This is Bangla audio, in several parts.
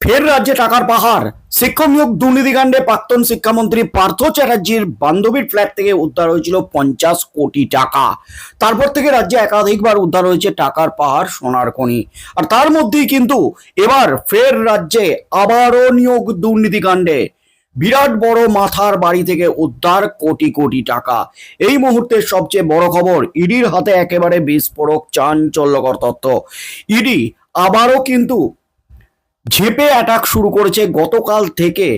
ফের রাজ্যে টাকার পাহাড়। শিক্ষক নিয়োগ দুর্নীতিকাণ্ডে প্রাক্তন শিক্ষামন্ত্রী পার্থ চ্যাটার্জির বান্ধবীর ফ্ল্যাট থেকে উদ্ধার হয়েছিল পঞ্চাশ কোটি টাকা। তারপর থেকে রাজ্যে একাধিকবার উদ্ধার হয়েছে টাকার পাহাড় সোনার খনি। আর তার মধ্যেই কিন্তু এবার ফের রাজ্যে আবারও নিয়োগ দুর্নীতিকাণ্ডে। বিরাট বড় মাথার বাড়ি থেকে উদ্ধার কোটি কোটি টাকা। এই মুহূর্তের সবচেয়ে বড় খবর, ইডির হাতে একেবারে বিস্ফোরক চাঞ্চল্যকর তথ্য। ইডি আবারও কিন্তু ঝেপে অ্যাটাক শুরু করেছে গতকাল থেকে।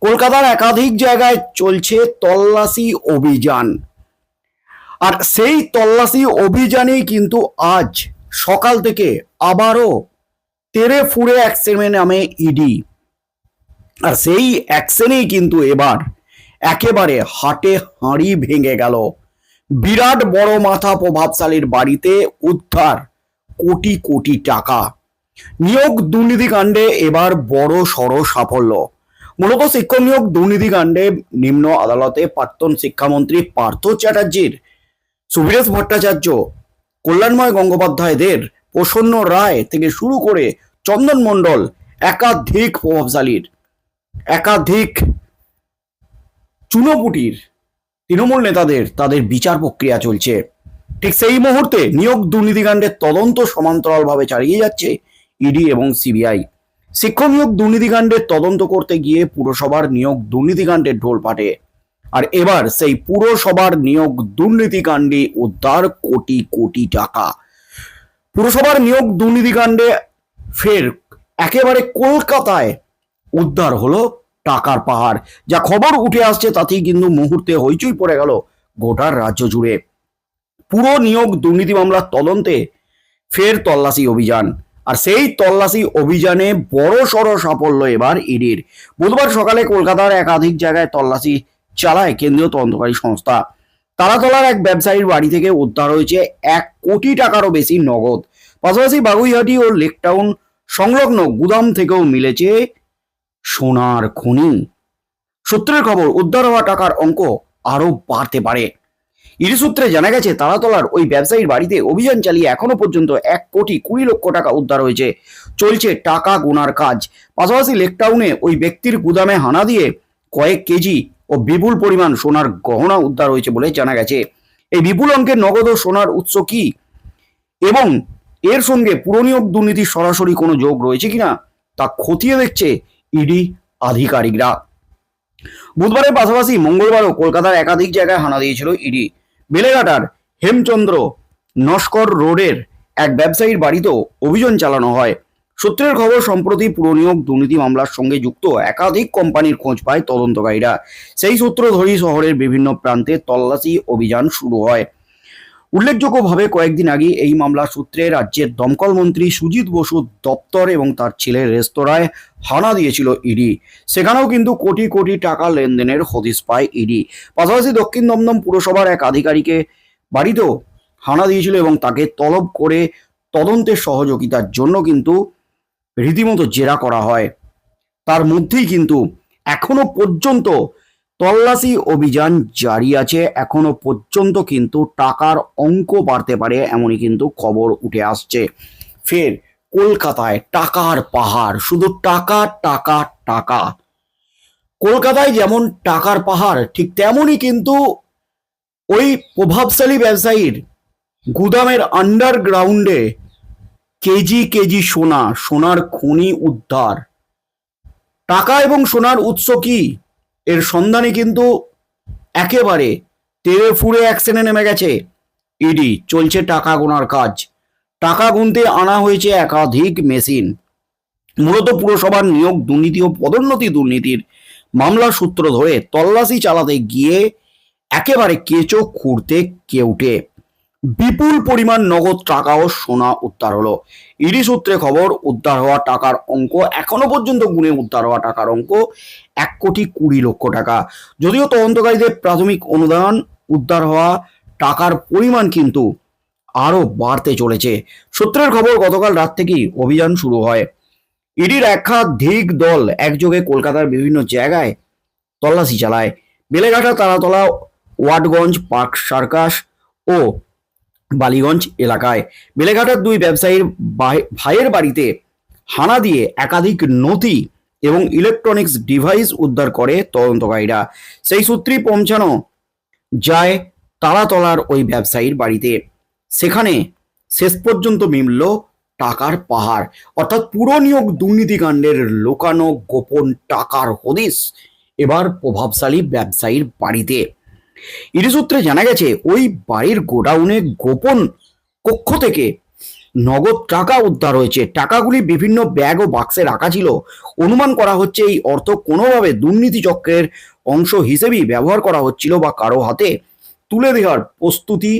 কলকাতার একাধিক জায়গায় চলছে তল্লাশি অভিযান। আর সেই তল্লাশি অভিযানেই কিন্তু আজ সকাল থেকে আবারও তেরে ফুড়ে অ্যাকশনে নামে ইডি আর সেই অ্যাকশনেই কিন্তু এবার একেবারে হাটে হাঁড়ি ভেঙে গেল। বিরাট বড় মাথা প্রভাবশালীর বাড়িতে উদ্ধার কোটি কোটি টাকা। নিয়োগ দুর্নীতিকাণ্ডে এবার বড় সড় সাফল্য। মূলত শিক্ষক নিয়োগ দুর্নীতিকাণ্ডে নিম্ন আদালতে প্রাক্তন শিক্ষামন্ত্রী পার্থ চ্যাটার্জির, সুবীরেশ ভট্টাচার্য, কল্যাণময় গঙ্গোপাধ্যায়দের প্রসন্ন রায় থেকে শুরু করে চন্দন মণ্ডল একাধিক প্রভাবশালীর, একাধিক চুনোপুটির, তৃণমূল নেতাদের তাদের বিচার প্রক্রিয়া চলছে। ঠিক সেই মুহূর্তে নিয়োগ দুর্নীতিকাণ্ডের তদন্ত সমান্তরালভাবে চালিয়ে যাচ্ছে ইডি এবং সিবিআই। শিক্ষক নিয়োগ দুর্নীতিকাণ্ডের তদন্ত করতে গিয়ে পুরসভার নিয়োগ দুর্নীতিকাণ্ডের ঢোল পাটে। আর এবার সেই পুরসভার নিয়োগ দুর্নীতিকাণ্ডে উদ্ধার কোটি কোটি টাকা। পুরসভার নিয়োগ দুর্নীতিকাণ্ডে ফের একেবারে কলকাতায় উদ্ধার হলো টাকার পাহাড়। যা খবর উঠে আসছে তাতেই কিন্তু মুহূর্তে হইচই পড়ে গেল গোটার রাজ্য জুড়ে। পুরো নিয়োগ দুর্নীতি মামলার তদন্তে ফের তল্লাশি অভিযান। আর সেই তল্লাশি অভিযানে বড় সড় সাফল্য এবার ইডির। বুধবার সকালে কলকাতার একাধিক জায়গায় তল্লাশি চালায় কেন্দ্রীয় তদন্তকারী সংস্থা। তারাতলার এক ব্যবসায়ীর বাড়ি থেকে উদ্ধার হয়েছে এক কোটি টাকারও বেশি নগদ। পাশাপাশি বাগুইহাটি ও লেকটাউন সংলগ্ন গুদাম থেকেও মিলেছে সোনার খনি। সূত্রের খবর, উদ্ধার হওয়া টাকার অঙ্ক আরও বাড়তে পারে। ইডি সূত্রে জানা গেছে, তারাতলার ওই ব্যবসায়ীর বাড়িতে অভিযান চালিয়ে এখনও পর্যন্ত এক কোটি কুড়ি লক্ষ টাকা উদ্ধার হয়েছে। চলছে টাকা গোনার কাজ। পাশাপাশি লেকটাউনে ওই ব্যক্তির গুদামে হানা দিয়ে কয়েক কেজি ও বিপুল পরিমাণ সোনার গহনা উদ্ধার হয়েছে বলে জানা গেছে। এই বিপুল অঙ্কের নগদ ও সোনার উৎস কি? এবং এর সঙ্গে পুরনিয়োগ দুর্নীতির সরাসরি কোনো যোগ রয়েছে কিনা, তা খতিয়ে দেখছে ইডি আধিকারিকরা। বুধবারের পাশাপাশি মঙ্গলবারও কলকাতার একাধিক জায়গায় হানা দিয়েছিল ইডি। বেলেঘাটার হেমচন্দ্র নস্কর রোডের এক ব্যবসায়ীর বাড়িতেও অভিযান চালানো হয়। সূত্রের খবর, সম্প্রতি পুরনিয়োগ দুর্নীতি মামলার সঙ্গে যুক্ত একাধিক কোম্পানির খোঁজ পায় তদন্তকারীরা। সেই সূত্র ধরেই শহরের বিভিন্ন প্রান্তে তল্লাশি অভিযান শুরু হয়। উল্লেখযোগ্যভাবে কয়েকদিন আগে এই মামলা সূত্রে রাজ্যের দমকল মন্ত্রী সুজিত বসু দপ্তর এবং তার ছেলের রেস্তোরাঁয় হানা দিয়েছিল ইডি। সেখানেও কিন্তু কোটি কোটি টাকা লেনদেনের হদিস পায় ইডি। পাশাপাশি দক্ষিণ দমদম পুরসভার এক আধিকারিকে বাড়িতেও হানা দিয়েছিল এবং তাকে তলব করে তদন্তের সহযোগিতার জন্য কিন্তু রীতিমতো জেরা করা হয়। তার মধ্যেই কিন্তু এখনও পর্যন্ত তল্লাশি অভিযান জারি আছে, এখনও পর্যন্ত কিন্তু টাকার অঙ্ক বাড়তে পারে এমনই কিন্তু খবর উঠে আসছে। ফের কলকাতায় টাকার পাহাড়, শুধু টাকা টাকা টাকা। কলকাতায় যেমন টাকার পাহাড়, ঠিক তেমনই কিন্তু ওই প্রভাবশালী ব্যবসায়ীর গুদামের আন্ডারগ্রাউন্ডে কেজি কেজি সোনা, সোনার খনি উদ্ধার। টাকা এবং সোনার উৎস কি? এর সন্ধানে কিন্তু একেবারে তেরে ফুড়ে অ্যাকশনে নেমে গেছে। ইডি চলছে টাকা গোনার কাজ। টাকা গুনতে আনা হয়েছে একাধিক মেশিন মূলত পুরসভার নিয়োগ, দুর্নীতি ও পদোন্নতি দুর্নীতির মামলা সূত্র ধরে তল্লাশি চালাতে গিয়ে একেবারে কেঁচো খুঁড়তে কেউটে। বিপুল পরিমাণ নগদ টাকা ও সোনা উদ্ধার হলো। ইডি সূত্রে খবর, উদ্ধার হওয়া টাকার অঙ্ক এখনও পর্যন্ত গুণে উদ্ধার হওয়া টাকার অঙ্ক এক কোটি কুড়ি লক্ষ টাকা। যদিও তদন্তকারীদের প্রাথমিক অনুদান, উদ্ধার হওয়া টাকার পরিমাণ কিন্তু আরও বাড়তে চলেছে। সূত্রের খবর, গতকাল রাত থেকেই অভিযান শুরু হয়। ইডির একাধিক দল একযোগে কলকাতার বিভিন্ন জায়গায় তল্লাশি চালায়। বেলেঘাটা, তারাতলা, ওয়াটগঞ্জ, পার্ক সার্কাস ও বালিগঞ্জ এলাকায়। বেলেঘাটার দুই ব্যবসায়ীর ভাইয়ের বাড়িতে হানা দিয়ে একাধিক নথি এবং ইলেকট্রনিক্স ডিভাইস উদ্ধার করে তদন্তকারীরা। সেই সূত্রেই পৌঁছানো যায় তারাতলার ওই ব্যবসায়ীর বাড়িতে। সেখানে শেষ পর্যন্ত মিলল টাকার পাহাড়, অর্থাৎ পুরো নিয়োগ দুর্নীতিকাণ্ডের লোকানো গোপন টাকার হদিস এবার প্রভাবশালী ব্যবসায়ীর বাড়িতে ইডি সূত্রে জানা গেছে, ওই বাড়ির গোডাউনে গোপন কক্ষ থেকে নগদ টাকা উদ্ধার হয়েছে। টাকাগুলি বিভিন্ন ব্যাগ ও বাক্সে রাখা ছিল। অনুমান করা হচ্ছে এই অর্থ কোনোভাবে দুর্নীতি চক্রের অংশ হিসেবেই ব্যবহার করা হচ্ছিল বা কারও হাতে তুলে দেওয়ার প্রস্তুতি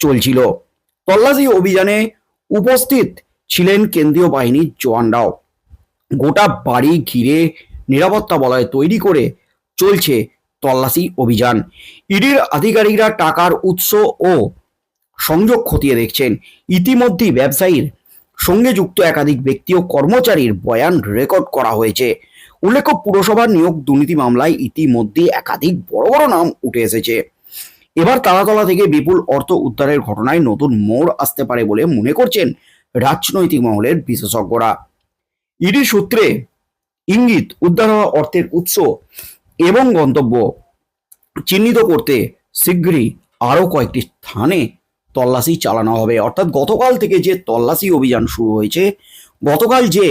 চলছিল। তল্লাশি অভিযানে উপস্থিত ছিলেন কেন্দ্রীয় বাহিনীর জওয়ানরাও গোটা বাড়ি ঘিরে নিরাপত্তা বলয় তৈরি করে চলছে তল্লাশি অভিযান। ইডির আধিকারিকরা টাকার উৎস ও সংযোগ খতিয়ে দেখছেন। ইতিমধ্যেই ব্যবসায়ীর সঙ্গে যুক্ত একাধিক ব্যক্তি ও কর্মচারীর বয়ান রেকর্ড করা হয়েছে। উল্লেখ্য পুরসভার নিয়োগ দুর্নীতি মামলায় ইতিমধ্যে একাধিক বড় বড় নাম উঠে এসেছে। এবার তালাতলা থেকে বিপুল অর্থ উদ্ধারের ঘটনায় নতুন মোড় আসতে পারে বলে মনে করছেন রাজনৈতিক মহলের বিশেষজ্ঞরা। ইডি সূত্রে ইঙ্গিত, উদ্ধার হওয়া অর্থের উৎস এবং গন্তব্য চিহ্নিত করতে শীঘ্রই আরও কয়েকটি স্থানে তল্লাশি চালানো হবে। অর্থাৎ গতকাল থেকে যে তল্লাশি অভিযান শুরু হয়েছে, গতকাল যে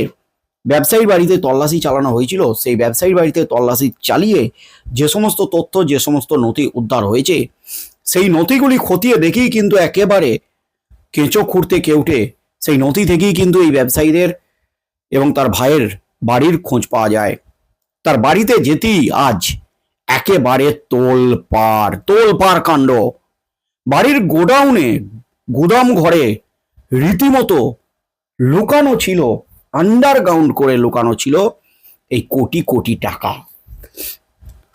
ব্যবসায়ীর বাড়িতে তল্লাশি চালানো হয়েছিল, সেই ব্যবসায়ীর বাড়িতে তল্লাশি চালিয়ে যে সমস্ত তথ্য, যে সমস্ত নথি উদ্ধার হয়েছে, সেই নথিগুলি খতিয়ে দেখেই কিন্তু একেবারে কেঁচো খুঁড়তে কেউটে সেই নথি থেকেই কিন্তু এই ব্যবসায়ীদের এবং তার ভাইয়ের বাড়ির খোঁজ পাওয়া যায়। তার বাড়িতে যেতেই আজ। একেবারে তোল পার তোল পার কাণ্ড। বাড়ির গোডাউনে, গুদাম ঘরে রীতিমতো লুকানো ছিল আন্ডারগ্রাউন্ড করে লুকানো ছিল এই কোটি কোটি টাকা।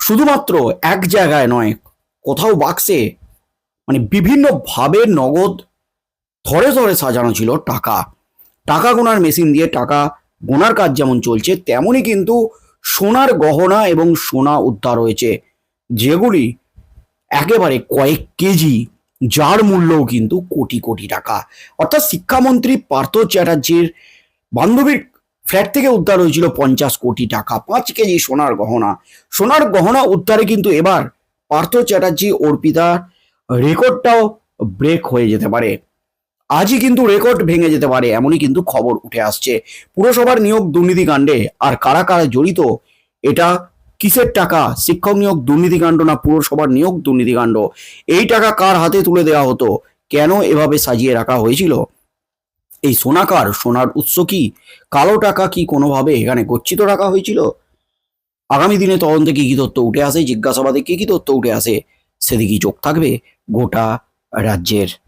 শুধুমাত্র এক জায়গায় নয়, কোথাও বাক্সে মানে বিভিন্নভাবে নগদ থরে থরে সাজানো ছিল টাকা। টাকা গোনার মেশিন দিয়ে টাকা গোনার কাজ যেমন চলছে, তেমনই কিন্তু সোনার গহনা এবং সোনা উদ্ধার হয়েছে। যেগুলি একেবারে কয়েক কেজি, যার মূল্যও কিন্তু কোটি কোটি টাকা। অর্থাৎ শিক্ষামন্ত্রী পার্থ চ্যাটার্জির বান্ধবীর ফ্ল্যাট থেকে উদ্ধার হয়েছিল পঞ্চাশ কোটি টাকা, পাঁচ কেজি সোনার গহনা। সোনার গহনা উদ্ধারে কিন্তু এবার পার্থ চ্যাটার্জি অর্পিতার রেকর্ডটাও ব্রেক হয়ে যেতে পারে। আজই কিন্তু রেকর্ড ভেঙে যেতে পারে, এমনই কিন্তু খবর উঠে আসছে। পুরসভার নিয়োগ দুর্নীতিকাণ্ডে আর কারা কারা জড়িত, এটা কিসের টাকা? শিক্ষক নিয়োগ দুর্নীতিকাণ্ড না পুরসভার নিয়োগ দুর্নীতিকাণ্ড এই টাকা কার হাতে তুলে দেওয়া হতো? কেন এভাবে সাজিয়ে রাখা হয়েছিল? এই সোনাকার, সোনার উৎস কি? কালো টাকা কি কোনোভাবে এখানে গচ্ছিত রাখা হয়েছিল? আগামী দিনে তদন্তে কি কি তথ্য উঠে আসে? জিজ্ঞাসাবাদে কি কি তথ্য উঠে আসে? সেদিকেই চোখ থাকবে গোটা রাজ্যের।